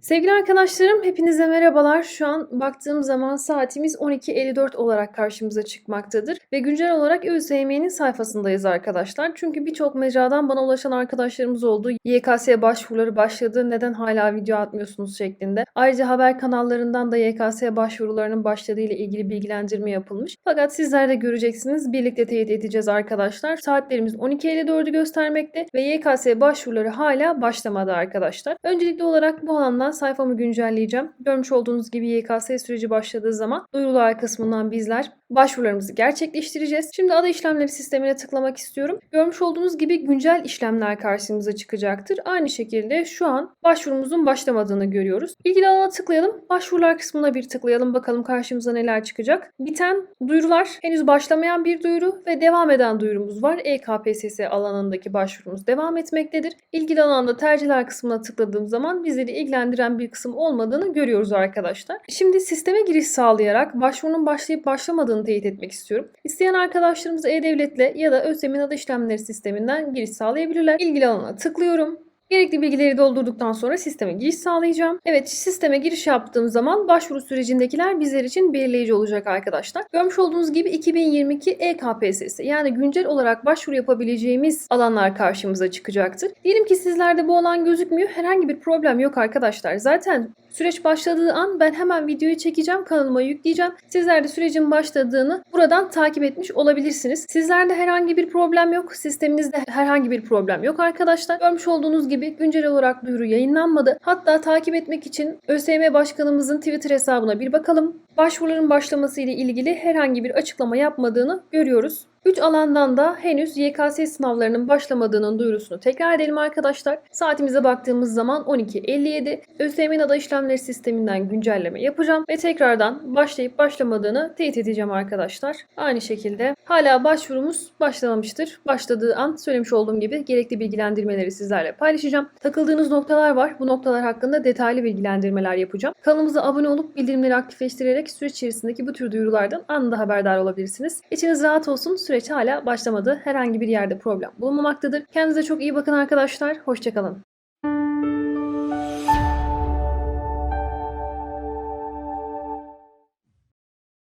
Sevgili arkadaşlarım hepinize merhabalar. Şu an baktığım zaman saatimiz 12.54 olarak karşımıza çıkmaktadır. Ve güncel olarak ÖSYM'nin sayfasındayız arkadaşlar. Çünkü birçok mecradan bana ulaşan arkadaşlarımız oldu. YKS başvuruları başladı. Neden hala video atmıyorsunuz şeklinde. Ayrıca haber kanallarından da YKS başvurularının başladığı ile ilgili bilgilendirme yapılmış. Fakat sizler de göreceksiniz. Birlikte teyit edeceğiz arkadaşlar. Saatlerimiz 12.54'ü göstermekte ve YKS başvuruları hala başlamadı arkadaşlar. Öncelikli olarak bu alandan sayfamı güncelleyeceğim. Görmüş olduğunuz gibi YKS süreci başladığı zaman duyurular kısmından bizler başvurularımızı gerçekleştireceğiz. Şimdi ada işlemleri sistemine tıklamak istiyorum. Görmüş olduğunuz gibi güncel işlemler karşımıza çıkacaktır. Aynı şekilde şu an başvurumuzun başlamadığını görüyoruz. İlgili alana tıklayalım. Başvurular kısmına bir tıklayalım. Bakalım karşımıza neler çıkacak. Biten duyurular, henüz başlamayan bir duyuru ve devam eden duyurumuz var. EKPSS alanındaki başvurumuz devam etmektedir. İlgili alanda tercihler kısmına tıkladığım zaman bizleri ilgilendiren bir kısım olmadığını görüyoruz arkadaşlar. Şimdi sisteme giriş sağlayarak başvurunun başlayıp başlamadığını teyit etmek istiyorum. İsteyen arkadaşlarımız E-Devlet'le ya da ÖSYM'in adı işlemleri sisteminden giriş sağlayabilirler. İlgili alana tıklıyorum. Gerekli bilgileri doldurduktan sonra sisteme giriş sağlayacağım. Evet sisteme giriş yaptığım zaman başvuru sürecindekiler bizler için belirleyici olacak arkadaşlar. Görmüş olduğunuz gibi 2022 EKPSS yani güncel olarak başvuru yapabileceğimiz alanlar karşımıza çıkacaktır. Diyelim ki sizlerde bu alan gözükmüyor. Herhangi bir problem yok arkadaşlar. Zaten Süreç başladığı an ben hemen videoyu çekeceğim, kanalıma yükleyeceğim. Sizler de sürecin başladığını buradan takip etmiş olabilirsiniz. Sizlerde herhangi bir problem yok, sisteminizde herhangi bir problem yok arkadaşlar. Görmüş olduğunuz gibi güncel olarak duyuru yayınlanmadı. Hatta takip etmek için ÖSYM Başkanımızın Twitter hesabına bir bakalım. Başvuruların başlaması ile ilgili herhangi bir açıklama yapmadığını görüyoruz. 3 alandan da henüz YKS sınavlarının başlamadığının duyurusunu tekrar edelim arkadaşlar. Saatimize baktığımız zaman 12.57. ÖSYM'nin ada işlemleri sisteminden güncelleme yapacağım ve tekrardan başlayıp başlamadığını teyit edeceğim arkadaşlar. Aynı şekilde hala başvurumuz başlamamıştır. Başladığı an söylemiş olduğum gibi gerekli bilgilendirmeleri sizlerle paylaşacağım. Takıldığınız noktalar var. Bu noktalar hakkında detaylı bilgilendirmeler yapacağım. Kanalımıza abone olup bildirimleri aktifleştirerek süreç içerisindeki bu tür duyurulardan anında haberdar olabilirsiniz. İçiniz rahat olsun. Süreç hala başlamadı. Herhangi bir yerde problem bulunmamaktadır. Kendinize çok iyi bakın arkadaşlar. Hoşçakalın.